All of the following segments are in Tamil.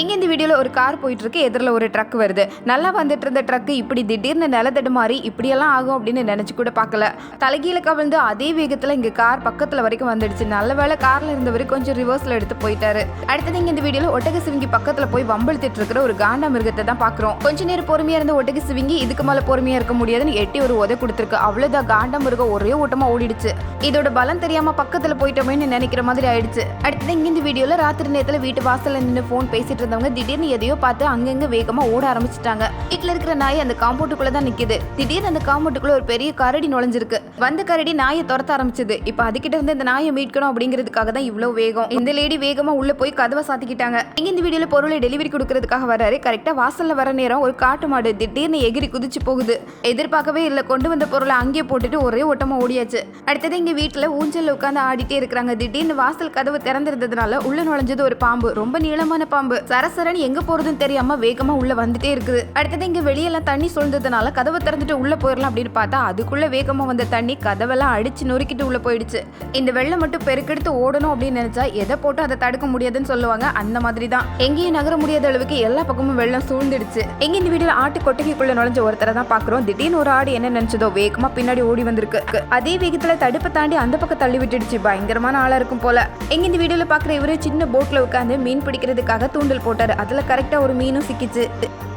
இங்கே இந்த வீடியோவில் ஒரு கார் போயிட்டுருக்கு. எதிரில் ஒரு ட்ரக் வருது. நல்லா வந்துட்டு இருந்த ட்ரக்கு இப்படி திடீர்னு நிலத்தடு மாதிரி இப்படியெல்லாம் ஆகும் அப்படின்னு நினச்சி கூட பார்க்கல. தலைகீழ கவிழ்ந்து அதே வேகத்தில் இங்கே கார் பக்கத்தில் வரைக்கும் வந்துடுச்சு. நல்ல வேளை காரில் இருந்தவர் கொஞ்சம் ரிவர்ஸில் எடுத்து போயிட்டாரு. அடுத்தது இங்கே இந்த வீடியோவில் ஒட்டக சிவிங்கி பக்கத்தில் போய் வம்பிழுத்துட்டு இருக்கிற ஒரு காண்டா மிருகத்தை தான் பார்க்குறோம். கொஞ்ச நேரம் பொறுமையாக இருந்த ஒட்டக சிவிங்கி இதுக்கு மேலே பொறுமையாக இருக்க முடியாதுன்னு எட்டி ஒரு உதை கொடுத்துருக்கு. அவ்வளோதான் காண்டா மிருகம் ஒரே ஓட்டமாக ஓடிடுச்சு. இதோட பலம் தெரியாமல் பக்கத்தில் போயிட்டோமேன்னு நினைக்கிற மாதிரி ஆயிடுச்சு. அடுத்தது இங்கே இந்த வீடியோவில் ராத்திரி நேரத்தில் வீட்டு வாசலில் நின்று ஃபோன் பேசிட்டு இருந்தவங்க திடீர்னு எதையோ பார்த்து அங்கங்க வேகமா ஓட ஆரம்பிச்சிட்டாங்க. வீட்டில் இருக்கிற நாய் அந்த காம்பவுண்டுக்குள்ள தான் நிக்குது. திடீர்னு அந்த காம்பவுண்டுக்குள்ள ஒரு பெரிய கரடி நுழைஞ்சிருக்கு. வந்த கரடி நாயை துரத்த ஆரம்பிச்சது. இப்போ அதுகிட்ட இருந்து இந்த நாயை மீட்கணும் அப்படிங்கிறதுக்காக தான் இவ்வளவு வேகம். இந்த லேடி வேகமா உள்ள போய் கதவை சாத்திக்கிட்டாங்க. இங்க இந்த வீடியோல பொருளை டெலிவரி கொடுக்கறதுக்காக வராரு கரெக்டா வாசல்ல வர நேரம் ஒரு காட்டு மாடு திடீர்னு எகிரி குதிச்சு போகுது. எதிர்பார்க்கவே இல்லை. கொண்டு வந்த பொருளை அங்கேயே போட்டுட்டு ஒரே ஓட்டமா ஓடியாச்சு. அடுத்தது இங்க வீட்டுல ஊஞ்சல் உட்காந்து ஆடிட்டே இருக்கிறாங்க. திடீர்னு வாசல் கதவு திறந்திருந்ததுனால உள்ள நுழைஞ்சது ஒரு பாம்பு. ரொம்ப நீளமான பாம்பு. சரசரன் எங்க போறதுன்னு தெரியாம வேகமா உள்ள வந்துட்டே இருக்குது. அடுத்தது இங்க வெளியெல்லாம் தண்ணி சொல்ந்ததுனால கதவை திறந்துட்டு உள்ள போயிடலாம் அப்படின்னு பார்த்தா அதுக்குள்ள வேகமா வந்த தண்ணி கதவெல்லாம் அடிச்சு நொறுக்கிட்டு உள்ள போயிடுச்சு. இந்த வெள்ளம் மட்டும் பெருக்கெடுத்து ஓடணும் அப்படின்னு நினைச்சா எதை போட்டு அதை தடுக்க முடியாதுன்னு சொல்லுவாங்க. அந்த மாதிரி தான் எங்கேயும் நகர முடியாத அளவுக்கு எல்லா பக்கமும் வெள்ளம் சூழ்ந்துடுச்சு. எங்க இந்த வீடியோல ஆட்டு கொட்டகைக்குள்ள நுழைஞ்ச ஒருத்தரை தான் பாக்குறோம். திடீர்னு ஒரு ஆடு என்ன நினைச்சதோ வேகமா பின்னாடி ஓடி வந்திருக்கு. அதே வேகத்துல தடுப்பை தாண்டி அந்த பக்கம் தள்ளி விட்டுடுச்சு. பயங்கரமான ஆளா இருக்கும் போல. எங்க இந்த வீடியோல பாக்குற இவரு சின்ன போட்ல உட்காந்து மீன் பிடிக்கிறதுக்காக தூண்டல் போட்டார். அதில் கரெக்டாக ஒரு மீனும் சிக்கிச்சு.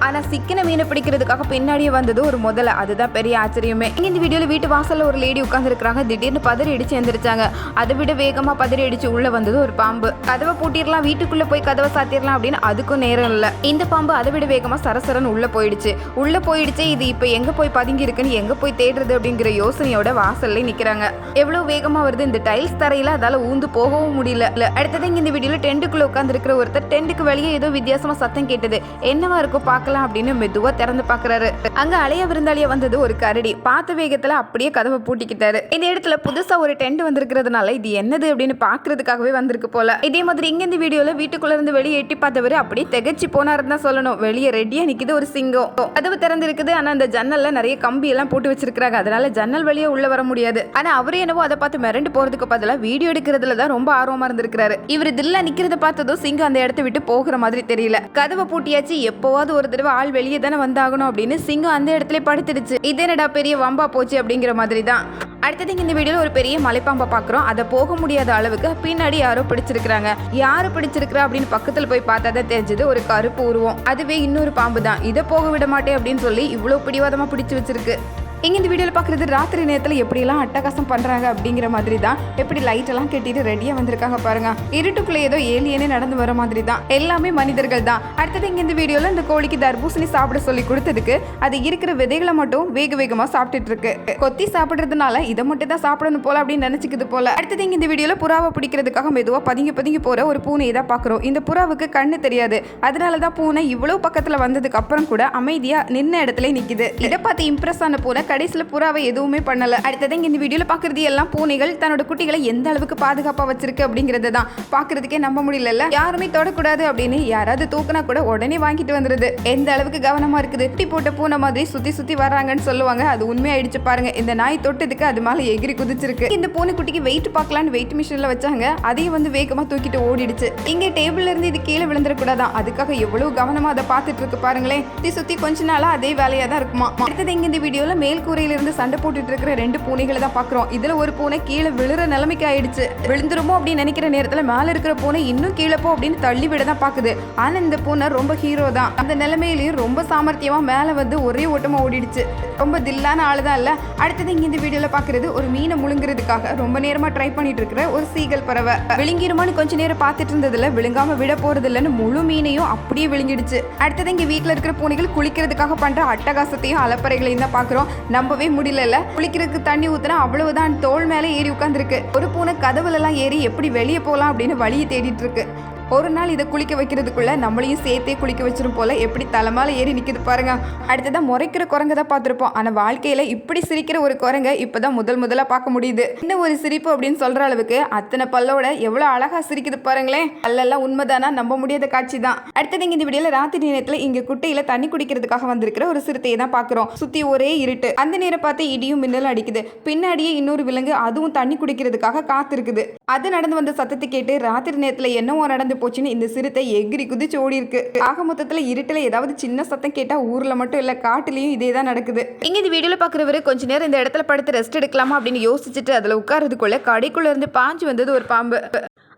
ஆனால் சிக்கின மீனை பிடிக்கிறதுக்காக பின்னாடியே வந்தது ஒரு முதல்ல அதுதான் பெரிய ஆச்சரியமே. இங்கே இந்த வீடியோவில் வீட்டு வாசலில் ஒரு லேடி உட்கார்ந்து திடீர்னு பதறி அடிச்சு எந்திரிச்சாங்க. அதை விட வேகமாக பதறி அடிச்சு உள்ளே வந்தது ஒரு பாம்பு. கதவை பூட்டிடலாம் வீட்டுக்குள்ளே போய் கதவை சாத்திடலாம் அப்படின்னு அதுக்கும் நேரம் இல்லை. இந்த பாம்பு அதை விட வேகமாக சரசரன் உள்ளே போயிடுச்சு. உள்ளே போயிடுச்சு இது இப்போ எங்கே போய் பதுங்கி இருக்குன்னு போய் தேடுறது அப்படிங்கிற யோசனையோட வாசல்ல நிற்கிறாங்க எவ்வளோ வேகமாக வருது இந்த டைல்ஸ் தரையில்? அதால் ஊந்து போகவும் முடியல. அடுத்தது இந்த வீடியோவில் டென்ட்டுக்குள்ளே உட்காந்துருக்கிற ஒருத்தர் டென்ட்டுக்கு வெளியே ஏதோ வித்தியாசமா சத்தம் கேட்டது. என்னவா இருக்கும் பார்க்கலாம் அப்படின்னு மெதுவா திறந்து பாக்குறாரு அங்க அலைய விருந்தாளியா வந்தது ஒரு கரடி. பார்த்த வேகத்துல அப்படியே கதவை பூட்டிக்கிட்டாரு. இந்த இடத்துல புதுசா ஒரு டென்ட் வந்திருக்கிறதுனால இது என்னது அப்படின்னு பாக்குறதுக்காகவே வந்திருக்கு போல. இதே மாதிரி இங்க இந்த வீடியோல வீட்டுக்குள்ள இருந்து வெளியே எட்டி பார்த்தவர் அப்படியே திகச்சு போனாருன்னு தான் சொல்லணும். வெளியே ரெடியா நிக்குது ஒரு சிங்கம். கதவு திறந்து இருக்குது ஆனா அந்த ஜன்னல்ல நிறைய கம்பி எல்லாம் போட்டு வச்சிருக்காங்க அதனால ஜன்னல் வழியே உள்ள வர முடியாது. ஆனா அவரே என்னவோ அதை பார்த்து மிரண்டு போறதுக்கு பதிலாக வீடியோ எடுக்கிறதுல தான் ரொம்ப ஆர்வமா இருந்திருக்காரு இவர் தில்லா நிக்கிறத பார்த்ததும் சிங்கம் அந்த இடத்த விட்டு போகிற மாதிரி தெரியல. கதவை பூட்டியாச்சு எப்போவாவது ஒரு தடவை ஆள் வெளியே தானே வந்தாகணும் அப்படின்னு சிங்கம் அந்த இடத்துல படுத்துடுச்சு. இது என்னடா பெரிய வம்பா போச்சு அப்படிங்கிற மாதிரி தான் அடுத்தது இந்த வீடியோல ஒரு பெரிய மலைப்பாம்பை பார்க்குறோம் அதை போக முடியாத அளவுக்கு பின்னாடி யாரோ பிடிச்சிருக்கிறாங்க. யாரு பிடிச்சிருக்கிறா அப்படின்னு பக்கத்துல போய் பார்த்தா தான் தெரிஞ்சது ஒரு கருப்பு உருவம். அதுவே இன்னொரு பாம்பு தான் இதை போக விட மாட்டேன் அப்படின்னு சொல்லி இவ்வளவு பிடிவாதமா பிடிச்சு வச்சிருக்கு. இங்கே இந்த வீடியோவில் பார்க்குறது ராத்திரி நேரத்தில் எப்படிலாம் அட்டகாசம் பண்ணுறாங்க அப்படிங்கிற மாதிரி தான் எப்படி லைட் எல்லாம் கட்டிட்டு ரெடியாக வந்திருக்காங்க பாருங்க. இருட்டுக்குள்ளே ஏதோ ஏலியனே நடந்து வர மாதிரி தான் எல்லாமே மனிதர்கள் தான் அடுத்தது இங்கே இந்த வீடியோவில் இந்த கோழிக்கு தர்பூசணி சாப்பிட சொல்லி கொடுத்ததுக்கு அது இருக்கிற விதைகளை மட்டும் வேக வேகமாக சாப்பிட்டுட்டு இருக்கு. கொத்தி சாப்பிட்றதுனால இதை மட்டும் தான் சாப்பிடணும் போல அப்படின்னு நினச்சிக்கிது போல. அடுத்தது இங்கே இந்த வீடியோவில் புறாவை பிடிக்கிறதுக்காக மெதுவாக பதுங்கி பதுங்கி போகிற ஒரு பூனை தான் பார்க்குறோம் இந்த புறாவுக்கு கண்ணு தெரியாது. அதனால தான் பூனை இவ்வளோ பக்கத்தில் வந்ததுக்கு அப்புறம் கூட அமைதியாக நின்ன இடத்துல நிற்கிது இதை பார்த்து இம்ப்ரெஸ் ஆன பூனை கடைசியில் புறாவை எதுவுமே பண்ணலை. அடுத்தது இங்கே இந்த வீடியோவில் பார்க்குறது எல்லாம் பூனைகள் தன்னோட குட்டிகளை எந்த அளவுக்கு பாதுகாப்பாக வச்சிருக்கு அப்படிங்கிறது தான். பார்க்குறதுக்கே நம்ப முடியல யாருமே தொடக்கூடாது அப்படின்னு யாராவது தூக்குனா கூட உடனே வாங்கிட்டு வந்துருது. எந்த அளவுக்கு கவனமாக இருக்குது? குட்டி போட்ட பூனை மாதிரி சுற்றி சுற்றி வர்றாங்கன்னு சொல்லுவாங்க. அது உண்மையாயிடுச்சு பாருங்க. இந்த நாய் தொட்டதுக்கு அது மேலே எகிரி குதிச்சிருக்கு. இந்த பூனைக்குட்டிக்கு வெயிட் பார்க்கலான்னு வெயிட் மிஷினில் வச்சாங்க. அதையும் வந்து வேகமாக தூக்கிட்டு ஓடிடுச்சு. இங்கே டேபிள்ல இருந்து இது கீழே விழுந்துடக்கூடாதான். அதுக்காக எவ்வளவு கவனமாக அதை பார்த்துட்டு இருக்கு பாருங்களேன். சுற்றி சுற்றி கொஞ்ச நாளாக அதே வேலையாக தான் இருக்குமா? அடுத்தது இங்கே இந்த வீடியோவில் மேல் கூரையிலிருந்து சண்டை போட்டுட்டு இருக்கிற ரெண்டு பூனைகளை தான் பாக்குறோம் இதுல ஒரு பூனை கீழே விழுற நிலைமைக்கு ஆயிடுச்சு. விழுந்துருமோ அப்படின்னு நினைக்கிற நேரத்துல மேல இருக்கிற பூனை இன்னும் கீழே போ அப்படின்னு தள்ளி விட தான் பாக்குது ஆனா இந்த பூனை ரொம்ப ஹீரோ தான். அந்த நிலைமையிலயும் ரொம்ப சாமர்த்தியமா மேல வந்து ஒரே ஓட்டமா ஓடிடுச்சு. ரொம்ப தில்லான ஆள் தான் இல்ல. அடுத்தது இங்க இந்த வீடியோல பாக்குறது ஒரு மீனை முழுங்குறதுக்காக ரொம்ப நேரமா ட்ரை பண்ணிட்டு இருக்கிற ஒரு சீகல் பறவை. விழுங்கிருமான்னு கொஞ்ச நேரம் பார்த்துட்டு இருந்ததுல விழுங்காம விட போறது இல்லைன்னு முழு மீனையும் அப்படியே விழுங்கிடுச்சு. அடுத்தது இங்க வீட்டுல இருக்கிற பூனைகள் குளிக்கிறதுக்காக பண்ற அட்டகாசத்தையும் அலப்பறைகளையும் தான் பாக்குறோம் நம்பவே முடியல குளிக்கிறதுக்கு தண்ணி ஊத்துனா அவ்வளவுதான் தோல் மேலே ஏறி உட்காந்துருக்கு ஒரு பூனை கதவுல எல்லாம் ஏறி எப்படி வெளியே போகலாம் அப்படின்னு வழியை தேடிட்டு இருக்கு. ஒரு நாள் இதை குளிக்க வைக்கிறதுக்குள்ளே நம்மளையும் சேர்த்தே குளிக்க வச்சிரும் போல் எப்படி தலைமால ஏறி நிற்கிது பாருங்க. அடுத்ததான் முறைக்கிற குரங்கை தான் பார்த்துருப்போம். ஆனால் வாழ்க்கையில் இப்படி சிரிக்கிற ஒரு குரங்கு இப்போ தான் முதல் முதலாக பார்க்க முடியுது. என்ன ஒரு சிரிப்பு அப்படின்னு சொல்கிற அளவுக்கு அத்தனை பல்லோட எவ்வளோ அழகாக சிரிக்குது பாருங்களேன். பல்லெல்லாம் உண்மைதானா? நம்ப முடியாத காட்சி தான். அடுத்தது இங்க இந்த வீடியோவில் ராத்திரி நேரத்தில் இங்கே குட்டையில் தண்ணி குடிக்கிறதுக்காக வந்திருக்கிற ஒரு சிறுத்தையை தான் பார்க்குறோம். சுற்றி ஒரே இருட்டு. அந்த நேரம் பார்த்து இடியும் மின்னலும் அடிக்குது. பின்னாடியே இன்னொரு விலங்கு அதுவும் தண்ணி குடிக்கிறதுக்காக காத்திருக்குது. அது நடந்து வந்த சத்தத்தை கேட்டு ராத்திரி நேரத்தில் என்னவோ நடந்து போச்சுன்னு இந்த சிறுத்தை எகிரி குதிச்சு ஓடி இருக்கு ஆக மொத்தத்துல இருட்டுல ஏதாவது சின்ன சத்தம் கேட்டா ஊர்ல மட்டும் இல்ல காட்டுலயும் இதே தான் நடக்குது. இங்க இந்த வீடியோல பாக்குறவரு கொஞ்ச நேரம் இந்த இடத்துல படுத்து ரெஸ்ட் எடுக்கலாமா அப்படின்னு யோசிச்சுட்டு அதுல உட்காரதுக்குள்ள கடைக்குள்ள இருந்து பாஞ்சு வந்தது ஒரு பாம்பு.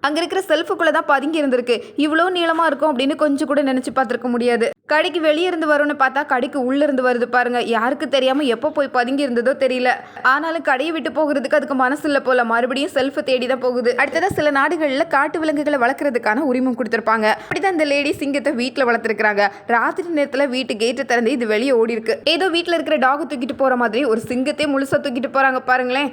அங்கே இருக்கிற செல்ஃபுக்குள்ளே தான் பதுங்கி இருந்திருக்கு. இவ்வளோ நீளமாக இருக்கும் அப்படின்னு கொஞ்சம் கூட நினச்சி பார்த்துருக்க முடியாது. கடைக்கு வெளியே இருந்து வரும்னு பார்த்தா கடைக்கு உள்ளே இருந்து வருது பாருங்க. யாருக்கு தெரியாமல் எப்போ போய் பதுங்கி இருந்ததோ தெரியல. ஆனாலும் கடையை விட்டு போகிறதுக்கு அதுக்கு மனசு இல்ல போல. மறுபடியும் செல்ஃபை தேடி தான் போகுது. அடுத்ததாக சில நாடுகளில் காட்டு விலங்குகளை வளர்க்கறதுக்கான உரிமம் கொடுத்துருப்பாங்க. அப்படிதான் இந்த லேடி சிங்கத்தை வீட்டில் வளர்த்துருக்காங்க ராத்திரி நேரத்தில் வீட்டு கேட்டை திறந்து இது வெளியே ஓடி இருக்கு ஏதோ வீட்டில் இருக்கிற டாக் தூக்கிட்டு போகிற மாதிரி ஒரு சிங்கத்தை முழுசாக தூக்கிட்டு போகிறாங்க பாருங்களேன்.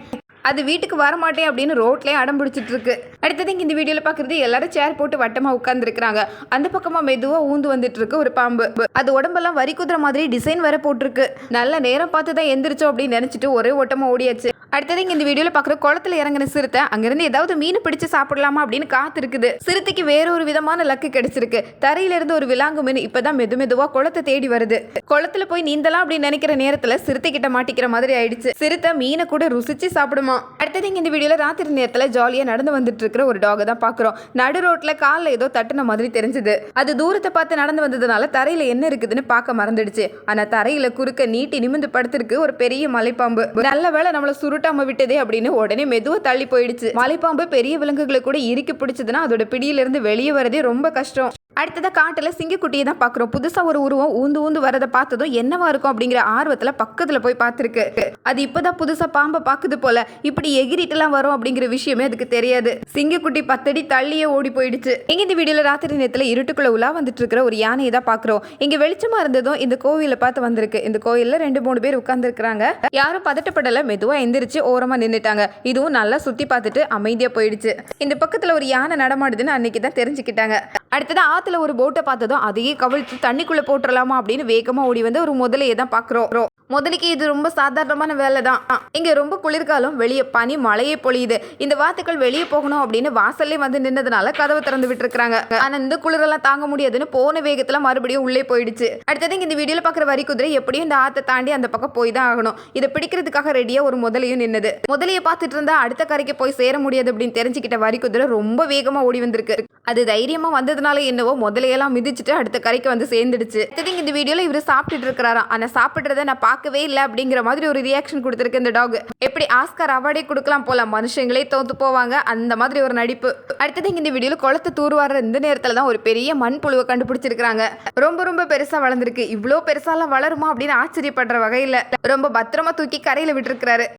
அது வீட்டுக்கு வர மாட்டேன் அப்படின்னு ரோட்லயே அடம் பிடிச்சிட்டு இருக்கு அடுத்தது இங்கே இந்த வீடியோவில் பாக்குறது எல்லாரும் சேர் போட்டு வட்டமா உட்காந்துருக்குறாங்க அந்த பக்கமா மெதுவா ஊந்து வந்துட்டு இருக்கு ஒரு பாம்பு. அது உடம்பெல்லாம் வரி குதிரை மாதிரி டிசைன் வேற போட்டிருக்கு நல்ல நேரம் பார்த்து தான் எந்திரிச்சோம் அப்படின்னு நினைச்சிட்டு ஒரே ஓட்டமா ஓடியாச்சு. அடுத்தது இங்க இந்த வீடியோல பாக்குற குளத்துல இறங்கின சிறுத்தை அங்கிருந்து ஏதாவது மீன் பிடிச்சு சாப்பிடலாமா அப்படின்னு காத்திருக்குது. சிறுத்தைக்கு வேற ஒரு விதமான லக்கு கிடைச்சிருக்கு. தரையில இருந்து ஒரு விலாங்கு மீன் இப்பதான் மெது மெதுவா குளத்தை தேடி வருது. குளத்துல போய் நீந்தலாம் அப்படின்னு நினைக்கிற நேரத்துல சிறுத்தை கிட்ட மாட்டிக்கிற மாதிரி ஆயிடுச்சு. சிறுத்தை மீனை கூட ருசிச்சு சாப்பிடுமா. அடுத்தது இங்க இந்த வீடியோல ராத்திரி நேரத்துல ஜாலியா நடந்து வந்துட்டு இருக்கிற ஒரு டாக தான் பாக்குறோம். நடு ரோட்ல கால்ல ஏதோ தட்டுன மாதிரி தெரிஞ்சது. அது தூரத்தை பார்த்து நடந்து வந்ததுனால தரையில என்ன இருக்குதுன்னு பார்க்க மறந்துடுச்சு. ஆனா தரையில குறுக்க நீட்டி நிமிந்து படுத்திருக்கு ஒரு பெரிய மலைப்பாம்பு. நல்ல வேளை நம்மள சுருட்டாம விட்டதே அப்படின்னு உடனே மெதுவா தள்ளி போயிடுச்சு. மலைப்பாம்பு பெரிய விலங்குகளை கூட இறுக்கி பிடிச்சதுன்னா அதோட பிடியிலிருந்து வெளியே வரதே ரொம்ப கஷ்டம். அடுத்ததாக காட்டில் சிங்கக்குட்டியை தான் பார்க்குறோம். புதுசாக ஒரு உருவம் ஊந்து ஊந்து வரதை பார்த்ததும் என்னவா இருக்கும் அப்படிங்கிற ஆர்வத்தில் பக்கத்தில் போய் பார்த்துருக்கு. அது இப்போதான் புதுசாக பாம்பை பார்க்குது போல. இப்படி எகிரிட்டுலாம் வரும் அப்படிங்கிற விஷயமே அதுக்கு தெரியாது. சிங்கக்குட்டி பத்தடி தள்ளியே ஓடி போயிடுச்சு. எங்க இந்த வீடியோவில் ராத்திரி நேரத்தில் இருட்டுக்குள்ள உலா வந்துட்டு இருக்கிற ஒரு யானையை தான் பார்க்குறோம். இங்கே வெளிச்சமாக இருந்ததும் இந்த கோவிலை பார்த்து வந்திருக்கு. இந்த கோயிலில் ரெண்டு மூணு பேர் உட்காந்துருக்குறாங்க யாரும் பதட்டப்படலை. மெதுவாக எந்திரிச்சு ஓரமாக நின்றுட்டாங்க இதுவும் நல்லா சுற்றி பார்த்துட்டு அமைதியாக போயிடுச்சு. இந்த பக்கத்தில் ஒரு யானை நடமாடுதுன்னு அன்னைக்கு தான் தெரிஞ்சுக்கிட்டாங்க. அடுத்தது ஆத்துல ஒரு போட்டை பார்த்ததும் அதையே கவிழ்த்து தண்ணிக்குள்ள போட்டுடலாமா அப்படின்னு வேகமா ஓடி வந்து ஒரு முதலையை தான் பாக்குறோம் முதலுக்கு இது ரொம்ப சாதாரணமான வேலை தான் இங்க ரொம்ப குளிர்காலம் வெளியே பனி மழையே பொழியுது. இந்த வாத்துக்கள் வெளியே போகணும் அப்படின்னு வாசல்லே வந்து நின்னதுனால கதவை திறந்து விட்டுருக்காங்க ஆனா இந்த குளிரெல்லாம் தாங்க முடியாதுன்னு போன வேகத்துல மறுபடியும் உள்ளே போயிடுச்சு. அடுத்தது இங்க இந்த வீடியோல பாக்குற வரி குதிரை எப்படியும் இந்த ஆத்தை தாண்டி அந்த பக்கம் போய் தான் ஆகணும். இதை பிடிக்கிறதுக்காக ரெடியா ஒரு முதலையும் நின்னது. முதலையை பார்த்துட்டு இருந்தா அடுத்த கரைக்கு போய் சேர முடியாது அப்படின்னு தெரிஞ்சுக்கிட்ட வரி குதிரை ரொம்ப வேகமா ஓடி வந்திருக்கு. அது தைரியமா வந்ததுனால என்னவோ முதலையெல்லாம் மிதிச்சுட்டு அடுத்த கரைக்கு வந்து சேர்ந்துடுச்சு. திடீங்க இந்த வீடியோல இவர் சாப்பிட்டுட்டு இருக்கிறாராம் ஆனா சாப்பிடுறத நான் பார்க்கவே இல்லை அப்படிங்கிற மாதிரி ஒரு ரியாக்ஷன் கொடுத்துருக்கு இந்த டாக் எப்படி ஆஸ்கார் அவார்டே கொடுக்கலாம் போல மனுஷங்களே தோத்து போவாங்க. அந்த மாதிரி ஒரு நடிப்பு. அடுத்தது இங்க இந்த வீடியோல குளத்தை தூர்வாடுற இந்த நேரத்துல தான் ஒரு பெரிய மண் புழுவை கண்டுபிடிச்சிருக்காங்க ரொம்ப ரொம்ப பெருசா வளர்ந்துருக்கு. இவ்வளோ பெருசாலாம் வளருமா அப்படின்னு ஆச்சரியப்படுற வகையில ரொம்ப பத்திரமா தூக்கி கரையில விட்டுருக்காரு